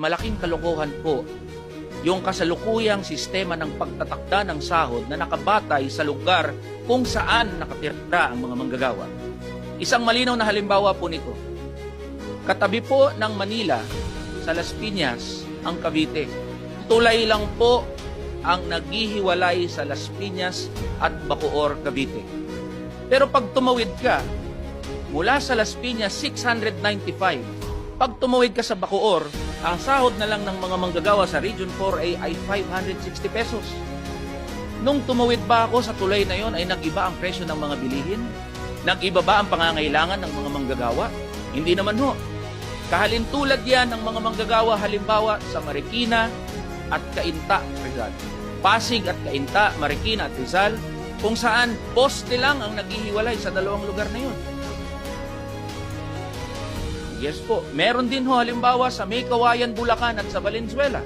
Malaking kalokohan po yung kasalukuyang sistema ng pagtatakda ng sahod na nakabatay sa lugar kung saan nakatira ang mga manggagawa. Isang malinaw na halimbawa po nito. Katabi po ng Manila sa Las Piñas ang Cavite. Tulay lang po ang naghihiwalay sa Las Piñas at Bacoor, Cavite. Pero pag tumawid ka, mula sa Las Piñas, 695. Pag tumawid ka sa Bacoor, ang sahod na lang ng mga manggagawa sa Region 4A ay 560 pesos. Nung tumawid ba ako sa tulay na yon ay nag-iba ang presyo ng mga bilihin? Nag-iba ba ang pangangailangan ng mga manggagawa? Hindi naman ho. Kahalintulad yan ng mga manggagawa halimbawa sa Marikina at Cainta, Rizal. Pasig at Cainta, Marikina at Rizal, kung saan poste lang ang naghihiwalay sa dalawang lugar na yun. Yes po. Meron din ho halimbawa sa May Kawayan, Bulacan at sa Valenzuela.